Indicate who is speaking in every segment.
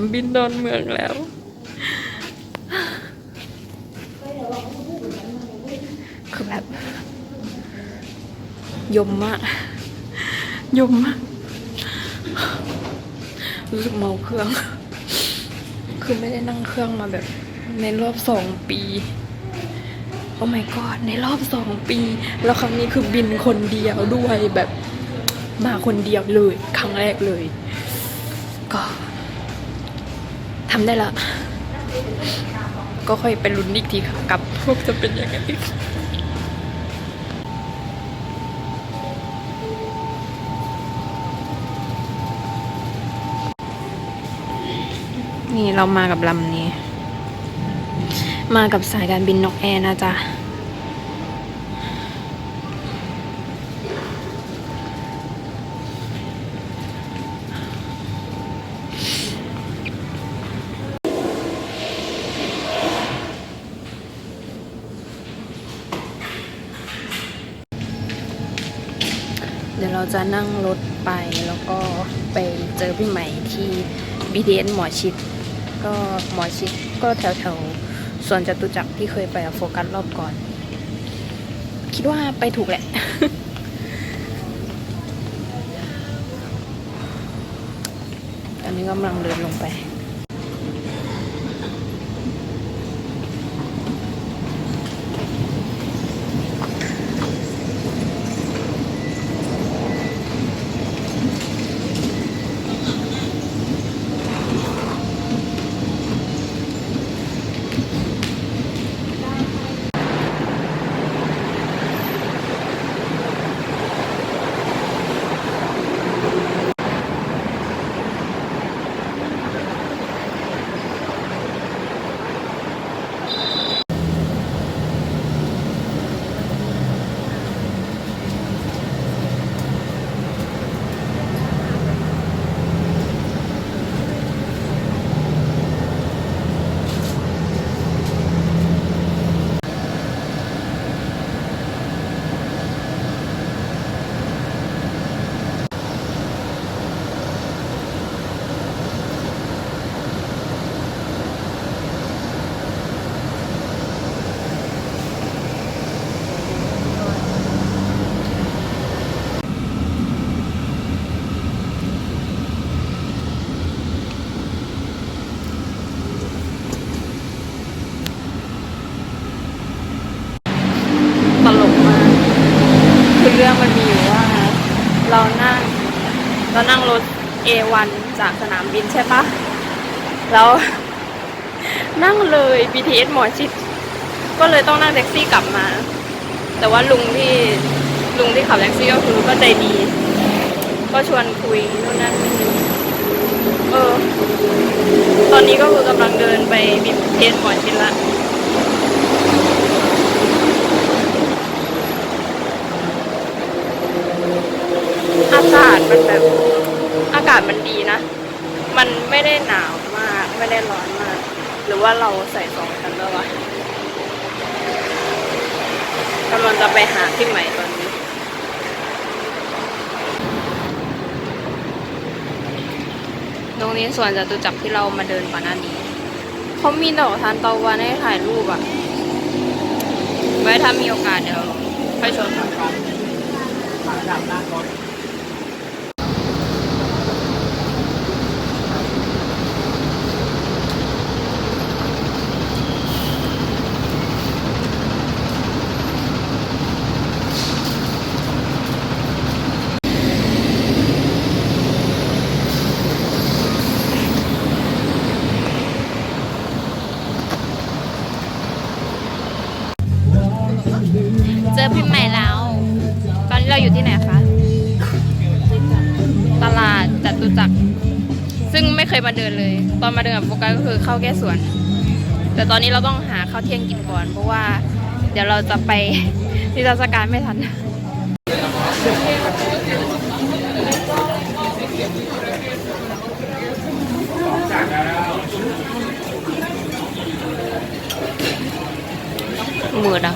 Speaker 1: ามบินดอนเมืองแล้ว คือแบบ ยมมาก ยมมาก รู้สึกเมาเครื่อง คือไม่ได้นั่งเครื่องมาแบบ ในรอบสองปี โอ้ my god ในรอบสองปี แล้วครั้งนี้คือบินคนเดียวด้วยแบบมาคนเดียวเลย ครั้งแรกเลยำได้ละ ก็ค่อยไปลุ้นอีกทีค่ะกับพวกจะเป็นยังไงนี่เรามากับลำนี้ มากับสายการบินนกแอร์นะจ๊ะ เราจะนั่งรถไปแล้วก็ไปเจอพี่ใหม่ที่ BTS หมอชิด ก็หมอชิดก็แถวแถวๆสวนจตุจักรที่เคยไปกับโฟกัสรอบก่อน คิดว่าไปถูกแหละ ตอนนี้กำลังเดินลงไป ตลกมาก คือเรื่องมันมีอยู่ว่า เรานั่ง เรานั่งรถ A1 จากสนาม บินใช่ปะแล้วนั่งเลย BTS หมอชิด ก็เลยต้องนั่งแท็กซี่กลับมา แต่ว่าลุงที่ลุงที่ขับแท็กซี่ก็คือก็ใจดี ก็ชวนคุยนู่นนั่นเออ ตอนนี้ก็คือกำลังเดินไป BTS หมอชิดละ อากาศมันแบบ อากาศมันดีนะ มันไม่ได้หนาวมาก ไม่ได้ร้อนมาก หรือว่าเราใส่สองชั้นแล้ววะกำลังจะไปหาที่ใหม่ตอนนี้ ตรงนี้ส่วนจะตุจักรที่เรามาเดินก่อนหน้านี้ เขามีดอกทานตะวันให้ถ่ายรูปอะ่ะไว้ถ้ามีโอกาสเดี๋ยวค่อยชวนกัน เคยมาเดินเลย ตอนมาเดินกับโฟกัสก็คือเข้าแก้สวน แต่ตอนนี้เราต้องหาข้าวเที่ยงกินก่อน เพราะว่าเดี๋ยวเราจะไปนิทรรศการไม่ทันมือดอะ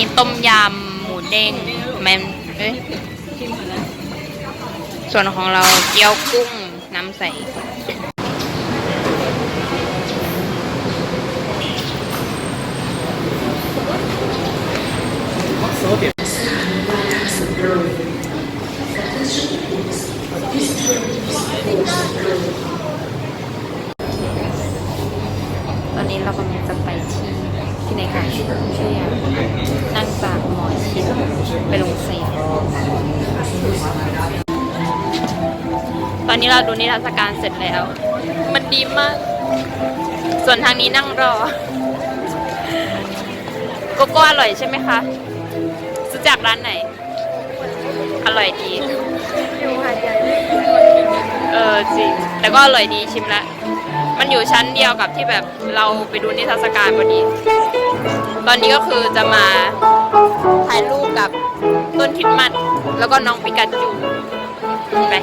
Speaker 1: นี้ต้มยำหมูเด้งแมนเอ้ยส่วนของเราเกี๊ยวกุ้งน้ำใส ตอนนี้เรากำลังจะไปที่ ที่ไหนกันชื่ออย่างนั่งจากหมอชิดไปลงเซนตอนนี้เราดูนิทรรศการเสร็จแล้ว มันดีมาก ส่วนทางนี้นั่งรอ โกโก้อร่อยใช่ไหมคะซื้อจากร้านไหน อร่อยดี
Speaker 2: อยู่หาดใหญ่
Speaker 1: เออจริง แต่ก็อร่อยดีชิมแล้วมันอยู่ชั้นเดียวกับที่แบบเราไปดูนิทรรศการพอดี ตอนนี้ก็คือจะมาถ่ายรูปกับต้นคริดมัดแล้วก็น้องปิกาจูไป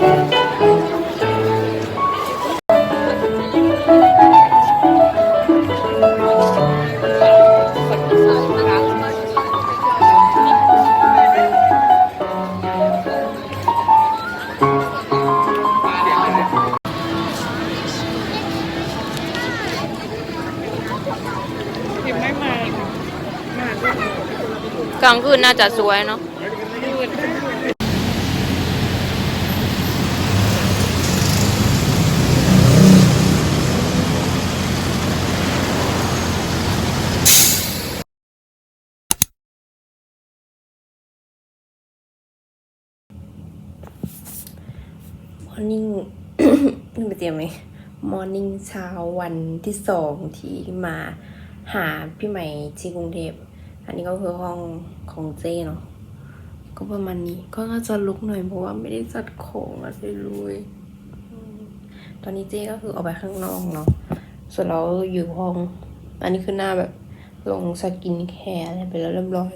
Speaker 1: น่าจะสวยเนาะ
Speaker 3: มอร์นิ่งนึกไปเตรียมไหมมอร์นิ่งเช้าวันที่สองที่มาหาพี่ใหม่ที่กรุงเทพ อันนี้ก็คือห้องของเจ้เนาะก็ประมาณนี้ก็จะลุกหน่อยเพราะว่าไม่ได้จัดของอะไรเลยตอนนี้เจ้ก็คือออกไปข้างนอกเนาะส่วนเราอยู่ห้อง อันนี้คือหน้าแบบลงสกินแคร์อะไรไปแล้วเรียบร้อย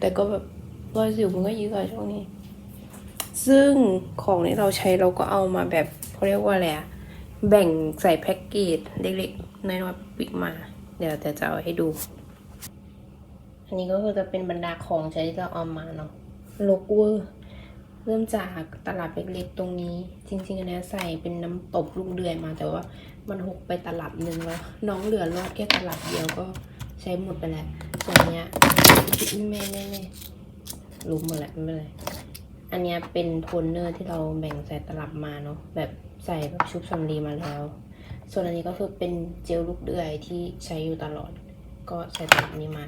Speaker 3: แต่ก็แบบรอยสิวมันก็เยอะช่วงนี้ ซึ่งของที่เราใช้เราก็เอามาแบบเขาเรียกว่าอะไรอะแบ่งใส่แพ็กเกจเล็กๆน้อยๆปิกมา เดี๋ยวแต่จะเอาให้ดู อันนี้ก็คือจะเป็นบรรดาของใช้ที่เราเอามาเนาะโลกเวอร์เริ่มจากตลับเล็กๆตรงนี้ จริง ๆ อันนี้ใส่เป็นน้ำตบลูกเดือยมา แต่ว่ามันหกไปตลับหนึ่งแล้วน้องเหลือรอดแค่ตลับเดียวก็ใช้หมดไปแล้วส่วนนเนี้ยแม่แม่แม่รู้หมดแหละไม่เป็นไรอันเนี้ยเป็นโทนเนอร์ที่เราแบ่งใส่ตลับมาเนาะแบบใส่แบบชุบสำลีมาแล้ว ส่วนอันนี้ก็คือเป็นเจลลูกเดือยที่ใช้อยู่ตลอด ก็ใส่ตลับนี้มา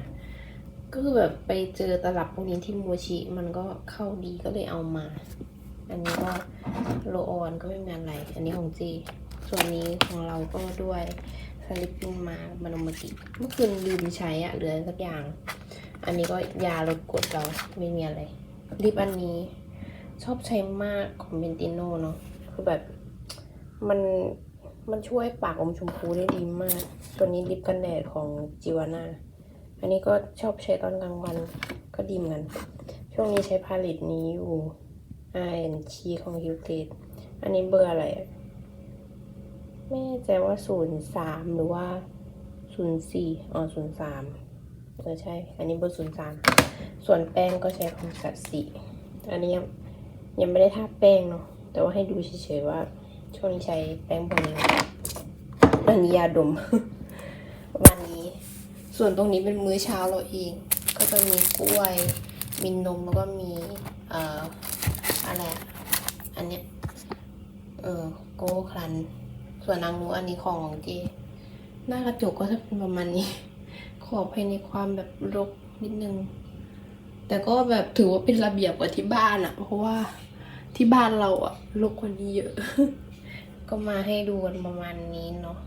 Speaker 3: ก็คือแบบไปเจอตลับพวกนี้ที่มูชิ มันก็เข้าดีก็เลยเอามา อันนี้ก็โลออนก็ไม่มีอะไร อันนี้ของจีส่วนนี้ของเราก็ด้วยสลิปปิ้งมามาโนมากิเมื่อคืนลืมใช้อะเหลือสักอย่าง อันนี้ก็ยาลดกรดเราไม่มีอะไรลิปอันนี้ชอบใช้มากของเบนติโนเนาะคือแบบมันมันช่วยปากอมชมพูได้ดีมาก ตัวนี้ลิปกันแดดของจิวาน่า อันนี้ก็ชอบใช้ตอนกลางวันก็ดีเหมือนกันช่วงนี้ใช้พาเลตนี้อยู่ R N C ของฮิวเทสอันนี้เบอร์อะไรไม่แน่ใจว่าศูนย์สามหรือว่าศูนย์สี่อ๋อศูนย์สามเออใช่ อันนี้เบอร์ศูนย์สามส่วนแป้งก็ใช้ของสัตสีอันนี้ยังยังไม่ได้ทาแป้งเนาะแต่ว่าให้ดูเฉยๆว่า ช่วงนี้ใช้แป้งพวกนี้อันนี้ยาดม ส่วนตรงนี้เป็นมื้อเช้าเราเอง ก็จะมีกล้วย มีนมแล้วก็มีเอ่ออะไรอันเนี้ยเออโก้ครัน ส่วนนางนูอันนี้ของของเจหน้ากระจกก็จะเป็นประมาณนี้ ขอภายในความแบบรกนิดนึง แต่ก็แบบถือว่าเป็นระเบียบกว่าที่บ้านอะเพราะว่าที่บ้านเราอะรกกว่านี้เยอะ ก็มาให้ดูกันประมาณนี้เนาะ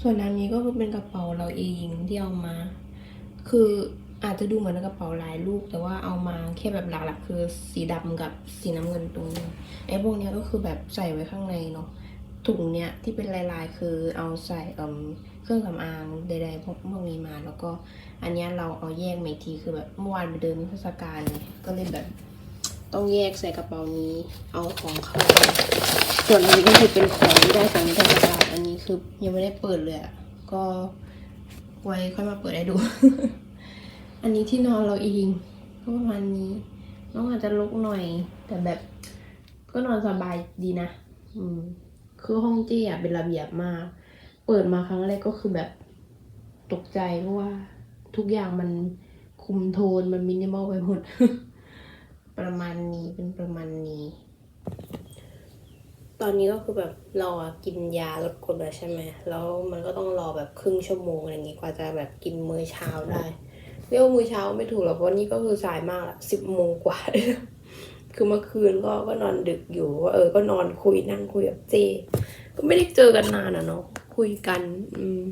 Speaker 3: ส่วนอันนี้ก็คือเป็นกระเป๋าเราเองที่เอามา คืออาจจะดูเหมือนกระเป๋าหลายลูก แต่ว่าเอามาแค่แบบหลักๆคือสีดำกับสีน้ำเงินตรงนี้ไอ้พวกเนี้ยก็คือแบบใส่ไว้ข้างในเนาะถุงเนี้ยที่เป็นลายๆคือเอาใส่เเครื่องสำอางใดๆพวกพวกนี้มา แล้วก็อันเนี้ยเราเอาแยกมาอีกทีคือแบบเมื่อวานไปเดินเทศกาลเนี่ยก็เลยแบบ ต้องแยกใส่กระเป๋านี้ เอาของเข้า ส่วนอันนี้ก็คือเป็นของที่ได้จากนิทรรศการอันนี้คือยังไม่ได้เปิดเลยอะก็ไว้ค่อยมาเปิดให้ดู อันนี้ที่นอนเราเองก็ประมาณนี้น้องอาจจะลุกหน่อย แต่แบบก็นอนสบายดีนะ อืม คือห้องเจี้อะเป็นระเบียบมาก เปิดมาครั้งแรกก็คือแบบตกใจเพราะว่าทุกอย่างมันคุมโทนมันมินิมอลไปหมด ประมาณนี้เป็นประมาณนี้ ตอนนี้ก็คือแบบเราอะกินยาลดกรดแล้วใช่ไหมแล้วมันก็ต้องรอแบบครึ่งชั่วโมงอะไรอย่างงี้กว่าจะแบบกินมื้อเช้าได้เรียกว่ามื้อเช้าไม่ถูกหรอกเพราะนี่ก็คือสายมากละสิบโมงกว่าเลยคือเมื่อคืนก็ก็นอนดึกอยู่ว่าเออก็นอนคุยนั่งคุยกับเจ ก็ไม่ได้เจอกันนานอะเนาะคุยกัน อืม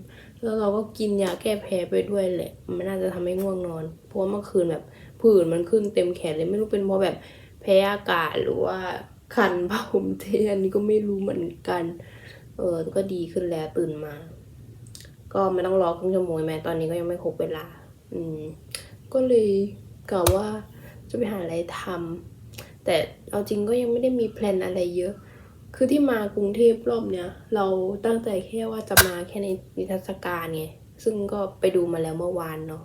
Speaker 3: แล้วเราก็กินยาแก้แพ้ไปด้วยแหละ มันน่าจะทำให้ง่วงนอน เพราะว่าเมื่อคืนแบบ ผื่นมันขึ้นเต็มแขนเลยไม่รู้เป็นเพราะแบบแพ้อากาศหรือว่าคันผ้าห่มเทอันนี้ก็ไม่รู้เหมือนกัน เออก็ดีขึ้นแล้วตื่นมา ก็ไม่ต้องรอครึ่งชั่วโมงแม้ตอนนี้ก็ยังไม่ครบเวลา อืม ก็เลยกะว่าจะไปหาอะไรทำแต่เอาจริงก็ยังไม่ได้มีแพลนอะไรเยอะ คือที่มากรุงเทพรอบเนี้ยเราตั้งใจแค่ว่าจะมาแค่ในนิทรรศการไงซึ่งก็ไปดูมาแล้วเมื่อวานเนาะ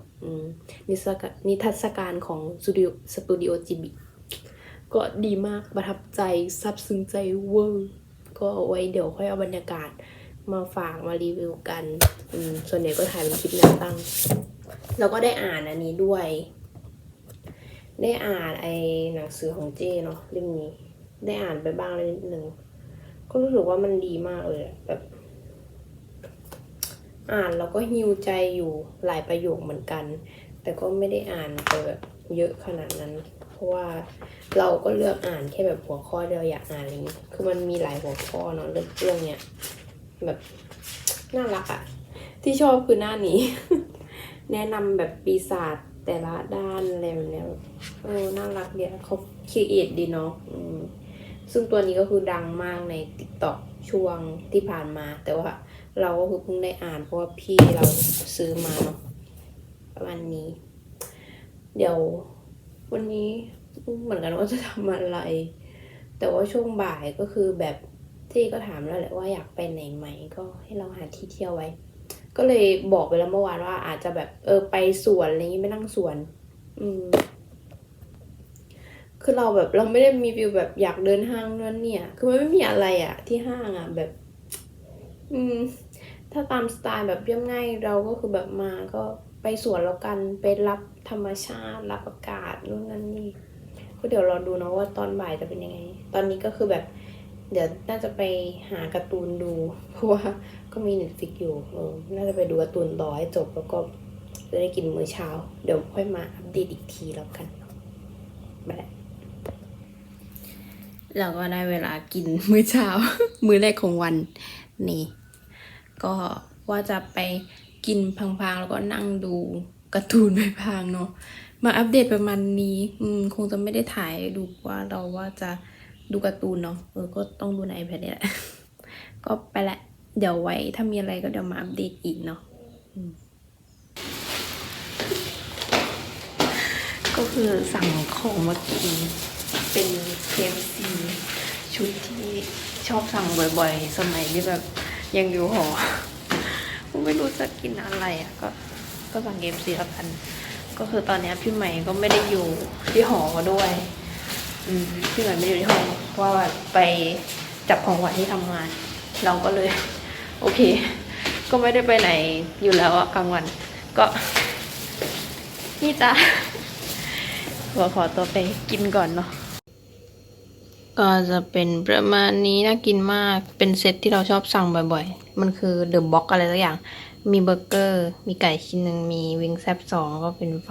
Speaker 3: นิทรรศการนิทรรศการของสตูดิโอสตูดิโอจิบิก็ดีมากประทับใจซับซึ้งใจเวอร์ก็เอาไว้เดี๋ยวค่อยเอาบรรยากาศมาฝากมารีวิวกันส่วนใหญ่ก็ถ่ายเป็นคลิปแนวตั้ง แล้วก็ได้อ่านอันนี้ด้วย ได้อ่านไอ้หนังสือของเจเนาะเล่มนี้ ได้อ่านไปบ้างแล้วนิดนึงก็รู้สึกว่ามันดีมากเลยแบบ อ่านแล้วก็ฮิวใจอยู่หลายประโยคเหมือนกัน แต่ก็ไม่ได้อ่านไปแบบเยอะขนาดนั้น เพราะว่าเราก็เลือกอ่านแค่แบบหัวข้อที่เราอยากอ่านอะไรนี้คือมันมีหลายหัวข้อเนาะเรื่องเรื่องเนี้ยแบบน่ารักอะที่ชอบคือหน้านี้ แนะนำแบบปีศาจแต่ละด้านอะไรแบบเนี้ยเออน่ารักเดียเขาคิดเอทดีเนาะซึ่งตัวนี้ก็คือดังมากใน t ิ k t o k ช่วงที่ผ่านมา แต่ว่า เราก็คือเพิ่งได้อ่านเพราะว่าพี่เราซื้อมาเนาะประมาณนี้ เดี๋ยววันนี้เหมือนกันว่าจะทำอะไร แต่ว่าช่วงบ่ายก็คือแบบที่ก็ถามแล้วแหละว่าอยากไปไหนไหมก็ให้เราหาที่เที่ยวไว้ ก็เลยบอกไปแล้วเมื่อวานว่าอาจจะแบบเออไปสวนอะไรอย่างงี้ไม่นั่งสวน อืมคือเราแบบเราไม่ได้มีวิวแบบอยากเดินห้างนั่นเนี่ย คือมันไม่มีอะไรอะที่ห้างอะแบบ อืม ถ้าตามสไตล์แบบเรียบง่ายเราก็คือแบบมาก็ไปสวนแล้วกันไปรับธรรมชาติ รับอากาศนู่นนั่นนี่ก็เดี๋ยวรอดูเนาะว่าตอนบ่ายจะเป็นยังไง ตอนนี้ก็คือแบบ เดี๋ยวน่าจะไปหาการ์ตูนดู เพราะว่าก็มีเน็ตฟิกอยู่เออน่าจะไปดูการ์ตูนต่อให้จบแล้วก็จะได้กินมื้อเช้า เดี๋ยวค่อยมาอัปเดตอีกทีแล้วกันไปแล้วเราก็ได้เวลากินมื้อเช้า มื้อแรกของวันนี่ ก็ว่าจะไปกินพังๆ แล้วก็นั่งดูการ์ตูนไปพางเนาะมาอัปเดตประมาณนี้อืมคงจะไม่ได้ถ่ายดูว่าเราว่าจะดูการ์ตูนเนาะเออก็ต้องดูใน iPad นี่แหละก็ไปละเดี๋ยวไว้ถ้ามีอะไรก็เดี๋ยวมาอัปเดตอีกเนาะก็คือสั่งของมากินเป็น KFC ชุดที่ชอบสั่งบ่อยๆ สมัยที่แบบ ยังอยู่หอไม่รู้จะกินอะไรอะ ก็ก็สั่ง KFC แล้วกัน ก็คือตอนนี้พี่ใหม่ก็ไม่ได้อยู่ที่หอด้วย อืมพี่ใหม่ไม่อยู่ที่หอเพราะว่าไปจับของขวัญที่ทำงาน เราก็เลย โอเค ก็ไม่ได้ไปไหนอยู่แล้วอะกลางวัน ก็ นี่จ้ะขอขอตัวไปกินก่อนเนาะ ก็จะเป็นประมาณนี้น่ากินมาก เป็นเซตที่เราชอบสั่งบ่อยๆ มันคือเดอะบ็อกอะไรสักอย่าง มีเบอร์เกอร์ มีไก่ชิ้นหนึ่ง มีวิงแซบสองก็เป็นไฟ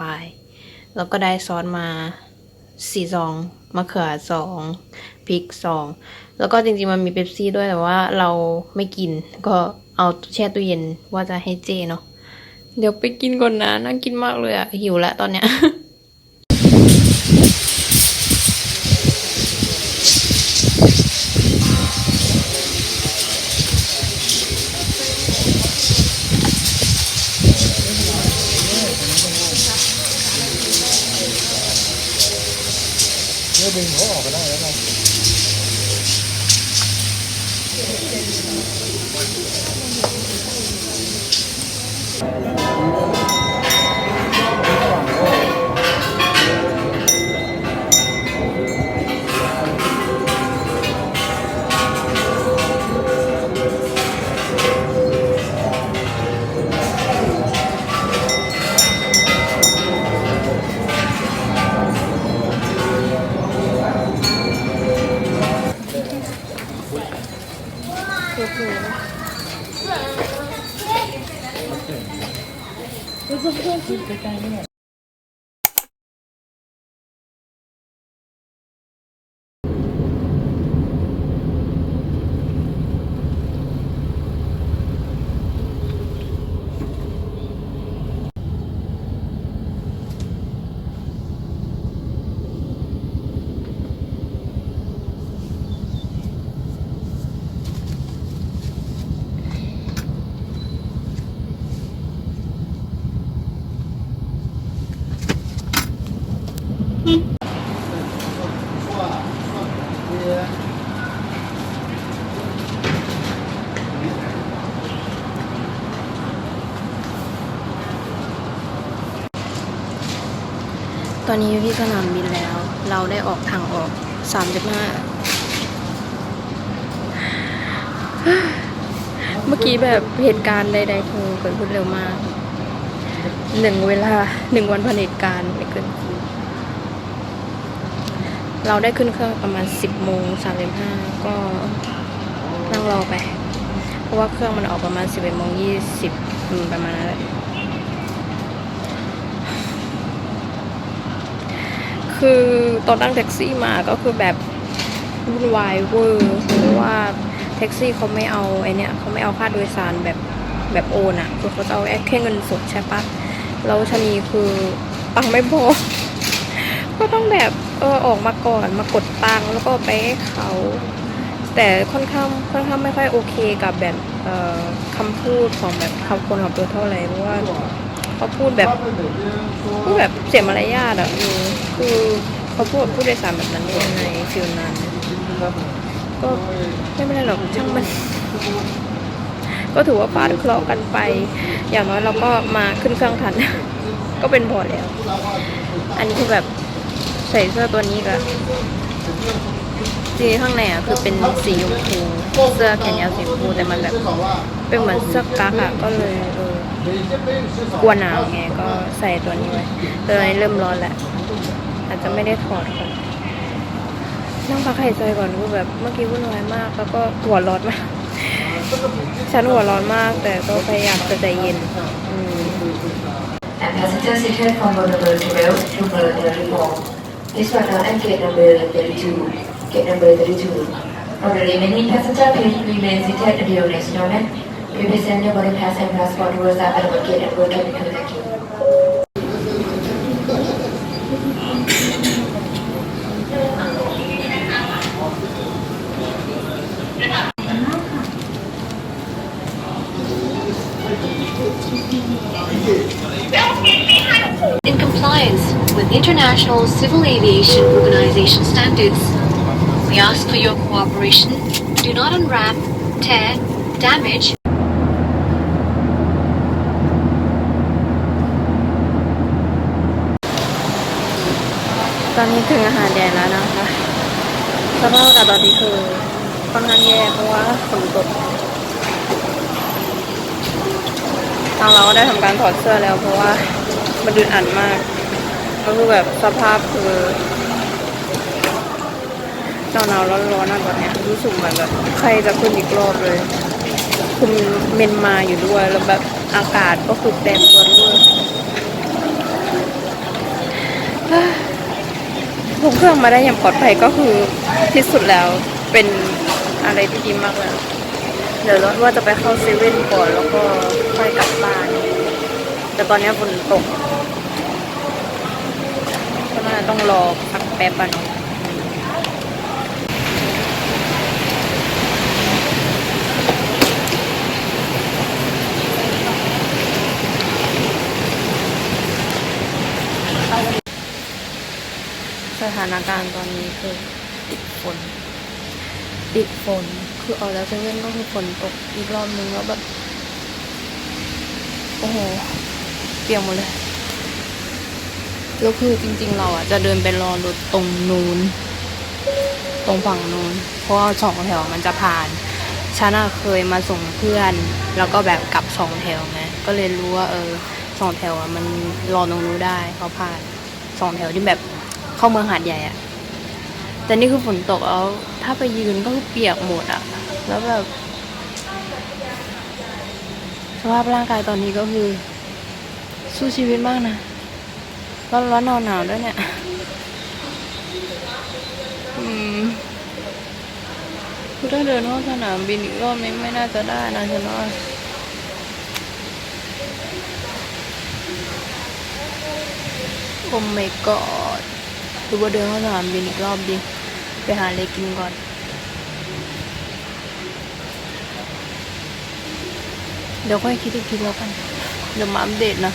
Speaker 3: แล้วก็ได้ซอสมาสี่ซองมะเขือสองพริกสองแล้วก็จริงๆมันมีเป๊ปซี่ด้วยแต่ว่าเราไม่กิน ก็เอาแช่ตู้เย็นว่าจะให้เจเนาะเดี๋ยวไปกินก่อนนะน่ากินมากเลยอะหิวแล้วตอนเนี้ย
Speaker 4: น
Speaker 3: นี้อยู่ที่สนามบินแล้ว เราได้ออกทางออกสามจุดห้าเมื่อกี้แบบเหตุการณ์ใดๆคือเกิดขึ้นเร็วมากหนึ่งเวลาหนึ่งวันพันเหตุการณ์ไม่เกินเราได้ขึ้นเครื่องประมาณสิบโมงสามสิบห้าก็นั่งรอไป เพราะว่าเครื่องมันออกประมาณสิบเอ็ดโมงยี่สิบประมาณนั้นแหละ คือตอนนั่งแท็กซี่มาก็คือแบบวุ่นวายเวอร์เพราะว่าแท็กซี่เขาไม่เอาไอเนี้ยเขาไม่เอาค่าโดยสารแบบแบบโอนอะคือเขาจะเอาแค่เงินสดใช่ปะแล้วชะนีคือตังค์ไม่พอก็ต้องแบบเออออกมาก่อนมากดตังค์แล้วก็ไปให้เขา แต่ค่อนข้างค่อนข้างไม่ค่อยโอเคกับแบบเอ่อคำพูดของแบบคำคนของตัวเท่าไหร่เพราะว่า เขาพูดแบบพูดแบบเสียมารยาทอะเออคือเขาพูดกับผู้โดยสารแบบนั้นได้ยังไงฟิลนั้นก็ไม่เป็นไรหรอกช่างมัน ก็ถือว่าฟาดเคราะห์กันไป อย่างน้อยเราก็มาขึ้นเครื่องทัน ก็เป็นพอแล้ว อันนี้คือแบบใส่เสื้อตัวนี้กับสีข้างในอะคือเป็นสีชมพูเสื้อแขนยาวสีชมพูแต่มันแบบเป็นเหมือนเสื้อกั๊กอะก็เลยเออ กลัวหนาวไงก็ใส่ตัวนี้ไว้แตอนนี้เริ่มร้อนแล้วอาจจะไม่ได้ถอดก่อนนั่งพักหายใจก่อนคือแบบเมื่อกี้วุ่นวายมาก แล้วก็หัวร้อนมากฉันหัวร้อนมาก แต่ก็พยายามจะใจเย็นอืม
Speaker 4: and passengers seated from row number 12 to row number 34. This was not at gate number 32. Gate number 32. For the remaining passenger, please remain seated until next moment. Body and that.
Speaker 5: In compliance with International Civil Aviation Organization standards, we ask for your cooperation. Do not unwrap, tear, damage,
Speaker 3: ตอนนี้ถึงอาหารแดนแล้วนะคะสภาพอากาศตอนนี้คือค่อนข้างแย่เพราะว่าฝนตกทางเราก็ได้ทำการถอดเสื้อแล้ว เพราะว่ามันดืนอัดมาก ก็คือแบบสภาพคือหนาวหนาวร้อนร้อนตอนเนี้ยรู้สึกเหมือนแบบใครจะขึ้นอีกรอบเลย คุมเมนมาอยู่ด้วยแล้วแบบอากาศก็คือแปรปรวด้วย คุมเครื่องมาได้อย่างปลอดภัยก็คือที่สุดแล้วเป็นอะไรที่ดีมากแล้วเดี๋ยวรถว่าจะไปเข้าเซเว่นก่อนแล้วก็ค่อยกลับบ้าน แต่ตอนนี้ฝนตกก็น่าต้องรอพักแป๊บอะเนา ถานการณ์ตอนนี้คือติดฝน ติดฝน คือออกจากเซเว่นก็คือฝนตกอีกรอบนึงแล้วแบบ โอ้โห เปียกหมดเลย แล้วคือจริง ๆ เราอะ จะเดินไปรอรถตรงนู้น ตรงฝั่งนู้น เพราะว่าสองแถวมันจะผ่านฉันอะเคยมาส่งเพื่อน แล้วก็แบบกลับสองแถวไง ก็เลยรู้ว่า เออสองแถวอะมันรอตรงนู้นได้เขาผ่านสองแถวที่แบบ เข้าเมืองหาดใหญ่อะแต่นี่คือฝนตกแล้วถ้าไปยืนก็คือเปียกหมดอะแล้วแบบสภาพร่างกายตอนนี้ก็คือ สู้ชีวิตมากนะร้อนร้อนหนาวหนาวด้วยเนี่ยอืมคือถ้าเดินเข้าสนามบินอีกรอบนี้ไม่น่าจะได้นะฉันว่าโอ้ my god รือว่าเดินเข้าสนามบินอีกรอบดี ไปหาอะไรกินก่อนเดี๋ยวค่อยคิดอีกทีแล้วกัน เดี๋ยวมาอัปเดตนะ